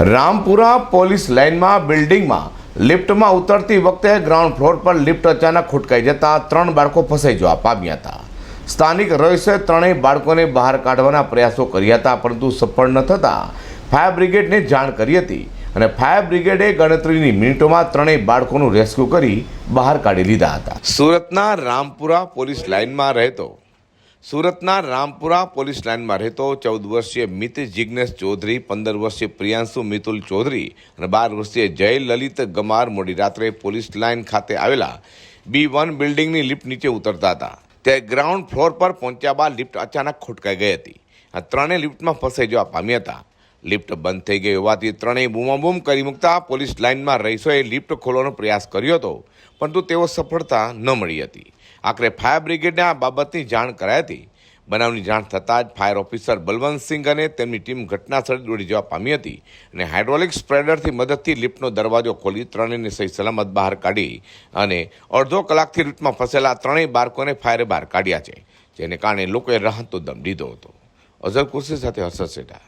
Rampura police લાઇનમાં બિલ્ડિંગમાં લિફ્ટમાં ઉતરતી વખતે ગ્રાઉન્ડ ફ્લોર પર લિફ્ટ અચાનક ખુટકાઈ જતા ત્રણ બાળકો ફસાઈ જવા પામ્યા હતા. સ્થાનિક રહીશે ત્રણેય બાળકોને બહાર કાઢવાના પ્રયાસો કર્યા હતા, પરંતુ સફળ ન થતાં ફાયર બ્રિગેડને જાણ કરી હતી અને ફાયર બ્રિગેડે ગણતરીની મિનિટોમાં ત્રણેય બાળકોનું રેસ્ક્યુ કરી બહાર કાઢી લીધા હતા. સુરતના રામપુરા પોલીસ લાઇનમાં રહેતો સુરતના રામપુરા પોલીસ લાઇનમાં રહેતો ચૌદ વર્ષીય મિત જિજ્ઞેશ ચૌધરી, પંદર વર્ષીય પ્રિયાંશુ મિતુલ ચૌધરી અને બાર વર્ષીય જય લલિત ગમાર મોડી રાત્રે પોલીસ લાઇન ખાતે આવેલા બી વન બિલ્ડિંગની લિફ્ટ નીચે ઉતરતા હતા. તે ગ્રાઉન્ડ ફ્લોર પર પહોંચ્યા બાદ લિફ્ટ અચાનક ખોટકાઈ ગઈ હતી. આ ત્રણેય લિફ્ટમાં ફસાઈ જવા પામ્યા હતા. લિફ્ટ બંધ થઈ ગઈ હોવાથી ત્રણેય બૂમાબૂમ કરી મૂકતા પોલીસ લાઇનમાં રહીશોએ લિફ્ટ ખોલવાનો પ્રયાસ કર્યો હતો, પરંતુ તેઓ સફળતા ન મળી હતી. આખરે ફાયર બ્રિગેડને આ બાબતની જાણ કરાઈ હતી. બનાવની જાણ થતાં જ ફાયર ઓફિસર બલવંતસિંહ અને તેમની ટીમ ઘટનાસ્થળે દોડી જવા પામી હતી અને હાઇડ્રોલિક સ્પ્રેડરથી મદદથી લિફ્ટનો દરવાજો ખોલી ત્રણેયને સહી સલામત બહાર કાઢી અને અડધો કલાકથી લિફ્ટમાં ફસેલા ત્રણેય બાળકોને ફાયરે બહાર કાઢ્યા છે, જેને કારણે લોકોએ રાહતનો દમ લીધો હતો. અઝર કુર્સી સાથે હર્ષદ સેઠા.